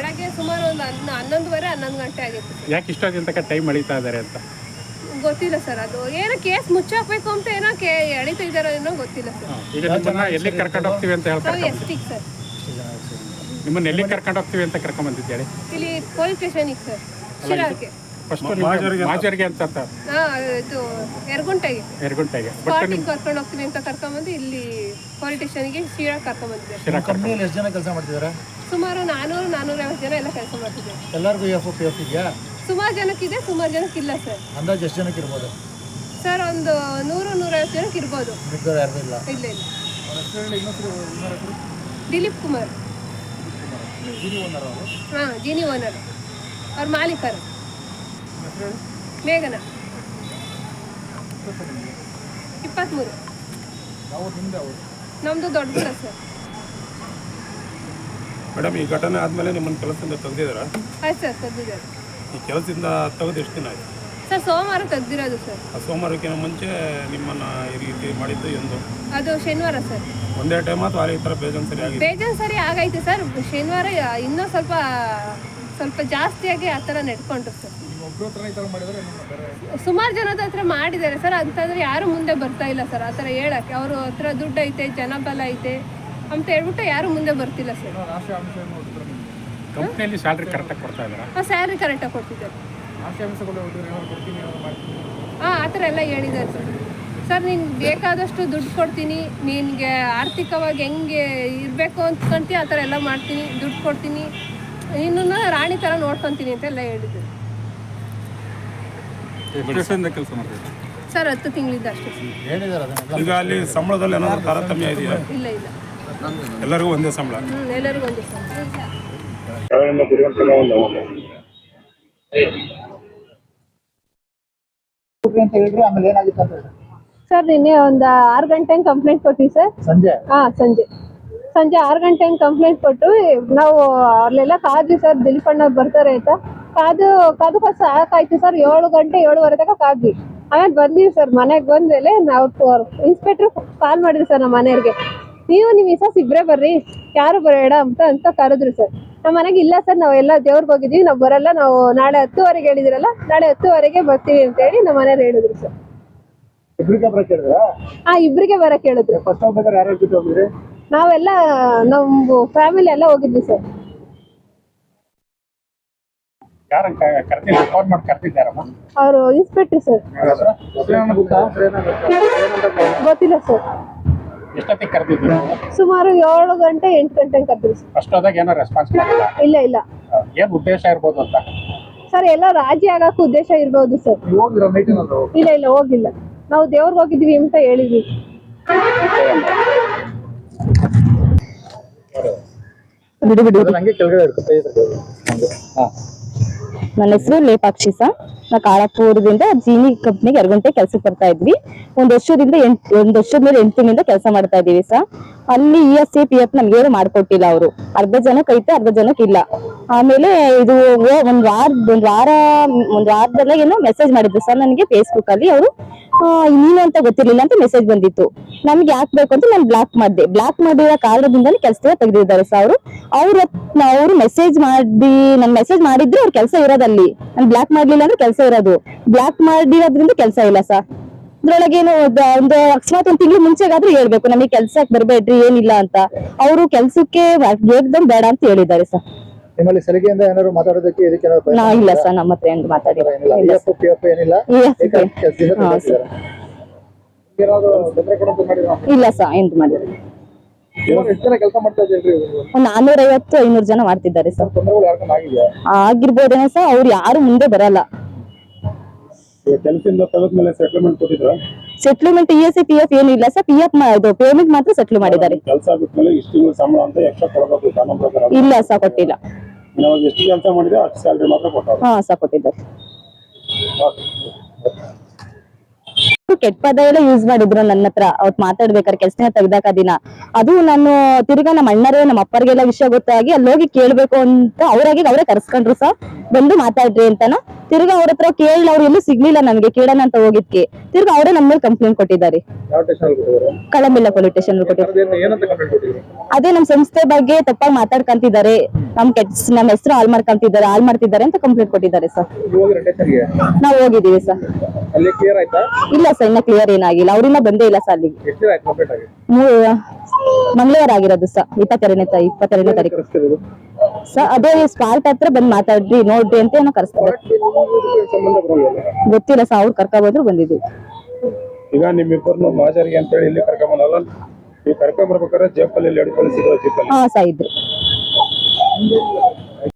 ಬೆಳಗ್ಗೆ ಸುಮಾರು ಒಂದು ಹನ್ನ ಹನ್ನೊಂದುವರೆ ಹನ್ನೊಂದು ಗಂಟೆ ಆಗಿತ್ತು ಸರ್. ಯಾಕೆ ಇಷ್ಟೊತ್ತಿನ ತನಕ ಟೈಮ್ ಅಳಿತಾ ಇದ್ದಾರೆ ಅಂತ? ಗೊತ್ತಿಲ್ಲ ಸರ್ ಅದು ಏನೋ ಕೇಸ್ ಮುಚ್ಚಾಕ್ಬೇಕು ಅಂತ ಏನೋ ಕೇ ಎಳಿತಾ ಇದ್ದಾರೋ ಏನೋ ಗೊತ್ತಿಲ್ಲ ಸರ್. ಈಗ ನಿಮ್ಮನ್ನ ಎಲ್ಲಿ ಕರ್ಕೊಂಡು ಹೋಗ್ತೀವಿ ಅಂತ ಹೇಳ್ತಾರೆ ನಾವು ಸರ್. ನಿಮ್ಮನ್ನ ಎಲ್ಲಿ ಕರ್ಕೊಂಡು ಹೋಗ್ತೀವಿ ಅಂತ ಕರ್ಕೊಂಡ್ ಬಂದಿದ್ದೇಳಿ ಇಲ್ಲಿ ಪೊಲೀಸ್ ಸ್ಟೇಷನ್ ಸ್ಟೇಷನಿಗೆ ಸರ್ ಶಿರಾಕ್ಕೆ ಫಸ್ಟ್ ಮಾಜರಿಗೆ ಅಂತ. ಅಂತ ಹಾಂ ಇದು ಎರಗುಂಟೆಗೆ ಎರಗುಂಟೆಗೆ ಬಟ್ ಸ್ಪಾಟಿಗೆ ಕರ್ಕೊಂಡು ಹೋಗ್ತೀವಿ ಅಂತ ಕರ್ಕೊಂಬಂದು ಇಲ್ಲಿ ಶಿರಾ ಶಿರಾಕ್ ಕರ್ಕೊಂಬಂದಿದ್ದಾರೆ. ಶಿರಾ ಕಂಪ್ನಿಯಲ್ಲಿ ಎಷ್ಟು ಜನ ಕೆಲಸ ಮಾಡ್ತಿದ್ದಾರೆ? ಸುಮಾರು ನಾನೂರು ನಾನೂರೈವತ್ತು ಜನ ಎಲ್ಲ ಕೆಲಸ ಮಾಡ್ತಿದ್ದಾರೆ. ಎಲ್ಲರಿಗೂ ಎಫ್ ಪಿ ಎಫ್ ಇದೆಯಾ? ಸುಮಾರು ಜನಕ್ಕಿದೆ ಸುಮಾರು ಜನಕ್ಕಿಲ್ಲ ಸರ್. ಅಂದಾಜು ಎಷ್ಟು ಜನಕ್ಕೆ ಇರ್ಬೋದು? ಸರ್ ಒಂದು ನೂರು ನೂರೈವತ್ತು ಜನಕ್ಕೆ ಇರ್ಬೋದು. ಇಲ್ಲ? ಇಲ್ಲ ಇಲ್ಲ. ದಿಲೀಪ್ ಕುಮಾರ್. ಹಾಂ ಜಿನಿ ಓನರ್. ಅವ್ರ ಮಾಲೀಕರು. ಮೇಘನ. ಇಪ್ಪತ್ತ್ಮೂರು. ನಮ್ಮದು ದೊಡ್ಡ ಸರ್ ಮೇಡಮ್ ಈ ಘಟನೆ ಆದ್ಮೇಲೆ ನಿಮ್ಮನ್ನು ಕೆಲಸದಿಂದ ತೆಗೆದಿದ್ದೀರಾ? ಆಯ್ತು ಸರ್ ತೆಗ್ದಿದ್ದಾರೆ. ಈ ಕೆಲಸದಿಂದ ತೆಗೆದು ಎಷ್ಟು ದಿನ ಆಯ್ತು? ಸರ್ ಸೋಮವಾರ ತೆಗ್ದಿರೋದು ಸರ್. ಆ ಸೋಮವಾರಕ್ಕಿಂತ ಮುಂಚೆ ನಿಮ್ಮನ್ನು ಈ ರೀತಿ ಮಾಡಿದ್ದು ಎಂದು? ಅದು ಶನಿವಾರ ಸರ್. ಒಂದೇ ಟೈಮ್ ಅಥವಾ ಈ ಥರ ಬೇಜನ್ ಸರಿ ಆಗಿದೆ ಬೇಜಾನ್ ಸರಿ ಆಗೈತೆ ಸರ್. ಶನಿವಾರ ಇನ್ನೂ ಸ್ವಲ್ಪ ಸ್ವಲ್ಪ ಜಾಸ್ತಿಯಾಗಿ ಆ ಥರ ನಡ್ಕೊಂಡ್ರು ಸರ್. ಸುಮಾರು ಜನದ ಹತ್ರ ಮಾಡಿದ್ದಾರೆ ಸರ್ ಅಂತಂದ್ರೆ ಯಾರು ಮುಂದೆ ಬರ್ತಾ ಇಲ್ಲ ಸರ್ ಆ ಥರ ಹೇಳಕ್ಕೆ. ಅವ್ರ ಹತ್ರ ದುಡ್ಡು ಐತೆ ಜನಬಲ ಐತೆ ಅಂತ ಹೇಳ್ಬಿಟ್ಟು ಯಾರು ಮುಂದೆ ಬರ್ತಿಲ್ಲ ಸರ್. ಕಂಪ್ನಿಯಲ್ಲಿ ಸ್ಯಾಲ್ರಿ ಕರೆಕ್ಟಾಗಿ ಕೊಡ್ತಾ ಇದ್ದಾರೆ ಆ ಸ್ಯಾಲ್ರಿ ಕರೆಕ್ಟಾಗಿ ಕೊಡ್ತಿದ್ದಾರೆ. ಹಾಂ ಆ ಥರ ಎಲ್ಲ ಹೇಳಿದ್ದಾರೆ ಸರ್. ಸರ್ ನಿನ್ಗೆ ಬೇಕಾದಷ್ಟು ದುಡ್ಡು ಕೊಡ್ತೀನಿ ನಿನ್ಗೆ ಆರ್ಥಿಕವಾಗಿ ಹೆಂಗೆ ಇರಬೇಕು ಅಂತ ಆ ಥರ ಎಲ್ಲ ಮಾಡ್ತೀನಿ ದುಡ್ಡು ಕೊಡ್ತೀನಿ. ನಿನ್ನನ್ನು ರಾಣಿ ಥರ ನೋಡ್ಕೊತೀನಿ ಅಂತೆಲ್ಲ ಹೇಳಿದ್ರು ಎಷ್ಟು ವರ್ಷದಿಂದ ಕೆಲಸ ಮಾಡ್ತಿದ್ದಾರೆ ಸರ್ ಹತ್ತು ತಿಂಗಳಿಂದ ಅಷ್ಟೇ. ಸರ್ ಈಗ ಅಲ್ಲಿ ಸಂಬಳದಲ್ಲಿ ಏನಾದರೂ ತಾರತಮ್ಯ ಇದೆಯಾ? ಇಲ್ಲ ಇಲ್ಲ. ಎಲ್ಲರಿಗೂ ಒಂದೇ ಸಂಬಳ? ಹ್ಞೂ ಎಲ್ಲರಿಗೂ ಒಂದು ಸರ್ ಅಂತ ಹೇಳಿದ್ರೆ ಆಮೇಲೆ ಏನಾಗಿತ್ತು ಅಂತ ಹೇಳಿ ಸರ್ ನಿನ್ನೆ ಒಂದು ಆರು ಗಂಟೆ ಕಂಪ್ಲೇಂಟ್ ಕೊಟ್ಟಿವಿ ಸರ್ ಸಂಜೆ? ಹಾಂ ಸಂಜೆ. ಸಂಜೆ ಆರು ಗಂಟೆ ಕಂಪ್ಲೇಂಟ್ ಕೊಟ್ಟು ನಾವು ಅಲ್ಲೆಲ್ಲ ಕಾದ್ವಿ ಸರ್ ದಿಲೀಪ್ ಅಣ್ಣವ್ರು ಬರ್ತಾರೆ ಅಂತ. ಕಾದು ಕಾದು ಕಾದು ಸಾಕಾಯ್ತು ಸರ್. ಏಳು ಗಂಟೆ ಏಳುವರೆ ತನಕ ಕಾದ್ವಿ. ಆಮೇಲೆ ಬಂದೀವಿ ಸರ್. ಮನೆಗೆ ಬಂದ್ಮೇಲೆ ನಾವು ಇನ್ಸ್ಪೆಕ್ಟರ್ ಕಾಲ್ ಮಾಡಿದ್ರು ಸರ್ ನಮ್ಮ ಮನೆಯವ್ರಿಗೆ. ನೀವು ನಿಮ್ಮ ಮಿಸಸ್ ಇಬ್ಬರೇ ಬರ್ರಿ. ಯಾರು ಬರಬೇಡ ಅಂತ ಅಂತ ಕರೆದ್ರು ಸರ್. ನಮ್ಮ ಮನೆಗೆ ಇಲ್ಲ ಸರ್. ನಾವೆಲ್ಲ ದೇವ್ರಿಗೆ ಹೋಗಿದ್ದೀವಿ. ನಾವು ಬರಲ್ಲ. ನಾವು ನಾಳೆ ಹತ್ತುವರೆಗೆ ಹೇಳಿದಿರಲ್ಲ. ನಾಳೆ ಹತ್ತುವರೆಗೆ ಬರ್ತೀವಿ ಅಂತ ಹೇಳಿ ನಮ್ಮ ಮನೆಯವ್ರು ಹೇಳಿದ್ರು ಸರ್. ಇಬ್ರಿಗೆ ಬರಕ್ಕೆ ಹೇಳಿದ್ರ? ಆ ಇಬ್ಬರಿಗೆ ಬರಕ್ಕೆ ಹೇಳಿದ್ರು. ಫಸ್ಟ್ ನಾವೆಲ್ಲ ನಮ್ಮ ಫ್ಯಾಮಿಲಿ ಎಲ್ಲ ಹೋಗಿದ್ವಿ ಸರ್ ಯಾರು ಕರ್ತಿದ್ದಾರೆ ಫೋನ್ ಮಾಡಿ ಕರ್ತಿದ್ದಾರಮ್ಮ ಅವರು ಇನ್ಸ್ಪೆಕ್ಟರ್ ಸರ್ ಗೊತ್ತಿಲ್ಲ ಸರ್ ಎಷ್ಟೊತ್ತಿಗೆ ಕರೆದಿದ್ರು ಸುಮಾರು ಏಳು ಗಂಟೆ ಎಂಟು ಗಂಟೆ ಕರೆದ್ರು ಸರ್ ಅಷ್ಟೊತ್ತಾಗ ಏನೋ ರೆಸ್ಪಾನ್ಸ್ ಮಾಡಿಲ್ಲ? ಇಲ್ಲ ಇಲ್ಲ. ಏನು ಉದ್ದೇಶ ಇರ್ಬೋದು ಅಂತ? ಸರ್ ಎಲ್ಲ ರಾಜಿ ಆಗಕ್ಕೆ ಉದ್ದೇಶ ಇರ್ಬೋದು ಸರ್ ಇಲ್ಲ ಇಲ್ಲ ಹೋಗಿಲ್ಲ. ನಾವು ದೇವ್ರಿಗೆ ಹೋಗಿದ್ವಿ ಅಂತ ಹೇಳಿದ್ವಿ. ಬಿಡಿ ಬಿಡಿ ಹಂಗೆ ಕೆಳಗಡೆ ಇರುತ್ತೆ ನನ್ನ ಹೆಸರು ಲೇಪಾಕ್ಷಿ ಸಾ ನಾ ಕಾಳಾಪುರದಿಂದ ಜೀನಿ ಕಂಪ್ನಿಗೆ ಗಂಟೆ ಕೆಲ್ಸಕ್ಕೆ ಬರ್ತಾ ಇದ್ವಿ. ಒಂದ್ ವರ್ಷದಿಂದ ಎಂಟ್, ಒಂದ್ ವರ್ಷದ ಮೇಲೆ ಎಂಟು ತಿಂಗಳಿಂದ ಕೆಲಸ ಮಾಡ್ತಾ ಇದೀವಿ ಸಾ ಅಲ್ಲಿ E S C P F ನಮ್ಗೆ ಏನು ಮಾಡ್ಕೊಟ್ಟಿಲ್ಲ ಅವರು. ಅರ್ಧ ಜನಕ್ಕೆ ಐತೆ, ಅರ್ಧ ಜನಕ್ಕೆ ಇಲ್ಲ. ಆಮೇಲೆ ಇದು ಒಂದ್ ವಾರ ಒಂದ್ ವಾರ, ಒಂದ್ ವಾರದಲ್ಲ ಏನೋ ಮೆಸೇಜ್ ಮಾಡಿದ್ರು ಸರ್ ನನಗೆ ಫೇಸ್ಬುಕ್ ಅಲ್ಲಿ. ಅವರು ನೀನು ಅಂತ ಗೊತ್ತಿರ್ಲಿಲ್ಲ ಅಂತ ಮೆಸೇಜ್ ಬಂದಿತ್ತು. ನಮ್ಗೆ ಯಾಕೆ ಬೇಕು ಅಂತ ನಾನು ಬ್ಲಾಕ್ ಮಾಡಿದೆ. ಬ್ಲಾಕ್ ಮಾಡಿರೋ ಕಾರಣದಿಂದಲೇ ಕೆಲಸದಿಂದ ತೆಗೆದಿದ್ದಾರೆ ಸರ್ ಅವರು. ಅವ್ರ ಅವರು ಮೆಸೇಜ್ ಮಾಡಿ ನನ್ ಮೆಸೇಜ್ ಮಾಡಿದ್ರೆ ಅವ್ರ ಕೆಲಸ ಇರೋದಲ್ಲಿ. ನಾನು ಬ್ಲಾಕ್ ಮಾಡ್ಲಿಲ್ಲ ಅಂದ್ರೆ ಕೆಲಸ ಇರೋದು. ಬ್ಲಾಕ್ ಮಾಡಿರೋದ್ರಿಂದ ಕೆಲಸ ಇಲ್ಲ ಸರ್. ಇದ್ರೊಳಗೇನು ಒಂದು ಅಕಸ್ಮಾತ್ ಒಂದ್ ತಿಂಗಳು ಮುಂಚೆಗಾದ್ರೂ ಹೇಳ್ಬೇಕು. ನಮಗೆ ಕೆಲ್ಸಕ್ಕೆ ಬರ್ಬೇಡ್ರಿ, ಏನಿಲ್ಲ ಅಂತ. ಅವರು ಕೆಲ್ಸಕ್ಕೆ ಏಕ್ದಮ್ ಬೇಡ ಅಂತ ಹೇಳಿದ್ದಾರೆ ಸರ್. ನಿಮ್ಮಲ್ಲಿ ಸಲಿಗೆಯಿಂದ ಏನಾದ್ರು ಮಾತಾಡೋದಕ್ಕೆ ಇದಕ್ಕೆ ಇಲ್ಲ ಸರ್ ನಮ್ಮ ಹತ್ರ ಏನು ಮಾತಾಡಿಲ್ಲ ಏನಿಲ್ಲ? ಇ ಎಫ್ ಪಿ ಎಫ್ ಏನಿಲ್ಲ ಏಕಾಏಕಿ ಕೆಲ್ಸದಿಂದ ಹಾ, ತೆಗ್ದಾಕಿದ್ದಾರೆ. ಏನಾದ್ರು ತೊಂದ್ರೆ ಕೊಡೋದು ಮಾಡಿದ್ರು? ಇಲ್ಲ ಸರ್ ಎಂತ ಮಾಡಿಲ್ಲ. ಎಷ್ಟು ಜನ ಕೆಲಸ ಮಾಡ್ತಾ ಇದ್ದೀರಿ ಒಂದ್ ನಾನೂರೈವತ್ತು ಐನೂರು ಜನ ಮಾಡ್ತಿದ್ದಾರೆ ಸರ್. ತೊಂದರೆಗಳು ಯಾರ್ಕೊಂಡು ಆಗಿದೆಯಾ? ಆಗಿರ್ಬೋದೇನೋ ಸರ್ ಅವ್ರು ಯಾರು ಮುಂದೆ ಬರಲ್ಲ. ಕೆಲಸದಿಂದ ಸೆಟ್ಲ್ಮೆಂಟ್ ಕೊಟ್ಟಿದ್ರ? Settlement E S P F ಏನು ಇಲ್ಲ ಸರ್. ಪಿ ಎಫ್ ಇದು ಪೇಮೆಂಟ್ ಮಾತ್ರ ಸೆಟ್ಲ್ ಮಾಡಿದ್ದಾರೆ. ಕೆಲಸ ಬಿಟ್ಮೇಲೆ ಇಷ್ಟು ತಿಂಗಳು ಸಂಬಳ ಅಂತ ಎಕ್ಸ್ಟ್ರಾ ಕೊಡಬೇಕು ಕಾನೂನು ಪ್ರಕಾರ. ಇಲ್ಲ ಸರ್ ಕೊಟ್ಟಿಲ್ಲ. ನಾವು ಎಷ್ಟು ಕೆಲಸ ಮಾಡಿದ್ರೆ ಅಷ್ಟು ಸ್ಯಾಲ್ರಿ ಮಾತ್ರ ಕೊಟ್ಟವ್ರು. ಹಾ ಸರ್ ಕೊಟ್ಟಿದ್ದಾರೆ. ಕೆಟ್ಟ ಪದ ಎಲ್ಲ ಯೂಸ್ ಮಾಡಿದ್ರು ನನ್ನ ಹತ್ರ. ಅವತ್ ಮಾತಾಡ್ಬೇಕಾದ್ರೆ ಕೆಲ್ಸನ ತೆಗ್ದಾಕ ದಿನ. ಅದು ನಾನು ತಿರ್ಗಾ ನಮ್ಮ ಅಣ್ಣರೇ ನಮ್ಮ ಅಪ್ಪರಿಗೆಲ್ಲ ವಿಷಯ ಗೊತ್ತಾಗಿ ಅಲ್ಲಿ ಹೋಗಿ ಕೇಳ್ಬೇಕು ಅಂತ ಅವ್ರಾಗಿ ಅವರೇ ಕರ್ಸ್ಕೊಂಡ್ರು ಸರ್ ಬಂದು ಮಾತಾಡ್ರಿ ಅಂತಾನ? ತಿರ್ಗಾ ಅವ್ರ ಹತ್ರ ಕೇಳಿ ಅವ್ರು ಎಲ್ಲೂ ಸಿಗ್ಲಿಲ್ಲ ನನ್ಗೆ ಕೇಳೋಣ ಅಂತ ಹೋಗಿದ್ಕೆ. ತಿರ್ಗಾ ಅವರೇ ನಮ್ಮ ಮೇಲೆ ಕಂಪ್ಲೇಂಟ್ ಕೊಟ್ಟಿದ್ದಾರೆ. ಕಳಂಬಿಲ್ಲ ಪೊಲೀಸ್ ಸ್ಟೇಷನ್ ಅದೇ ನಮ್ ಸಂಸ್ಥೆ ಬಗ್ಗೆ ತಪ್ಪಾಗಿ ಮಾತಾಡ್ಕಂತಿದ್ದಾರೆ. ನಮ್ ಕೆಟ್ಸ್ ನಮ್ಮ ಹೆಸರು ಹಾಲ್ ಮಾಡ್ಕಂತಿದ್ದಾರೆ ಹಾಲ್ ಮಾಡ್ತಿದ್ದಾರೆ ಅಂತ ಕಂಪ್ಲೇಂಟ್ ಕೊಟ್ಟಿದ್ದಾರೆ ಸರ್ ನಾವ್ ಹೋಗಿದೀವಿ ಸರ್ ಅಲ್ಲಿ ಇಲ್ಲ ಸರ್ ಇನ್ನ ಕ್ಲಿಯರ್ ಏನಾಗಿಲ್ಲ. ಅವ್ರಿಂದ ಬಂದೇ ಇಲ್ಲ ಸರ್ ಅಲ್ಲಿಗೆ. ಮಂಗಳವಾರ ಆಗಿರೋದು ಸರ್ ಇಪ್ಪತ್ತೆರಡನೇ ತಾ ಇಪ್ಪತ್ತೆರಡನೇ ತಾರೀಕು. ಸರ್ ಅದೇ ಸ್ಪಾಟ್ ಹತ್ರ ಬಂದ್ ಮಾತಾಡ್ರಿ ನೋಡ್ರಿ ಅಂತ ಏನೋ ಕರೆಸ್ತಾರೆ. ಗೊತ್ತಿಲ್ಲ ಸರ್ ಅವ್ರು ಕರ್ಕ ಬಂದ್ರು ಬಂದಿದ್ದೀವಿ ಈಗ ನಿಮ್ಮಿಬ್ಬರನ್ನು ಮಾಜರಿಗೆ ಅಂತೇಳಿ ಇಲ್ಲಿ ಕರ್ಕೊಂಬಂದಲ್ಲ ನೀವು ಕರ್ಕೊಂಬರ್ಬೇಕಾದ್ರೆ ಜೇಪಲ್ಲಿ ಹಿಡ್ಕೊಂಡು ಸಿಗೋ ಜೇಪಲ್ಲಿ ಹಾ ಸರ್ ಇದ್ರು.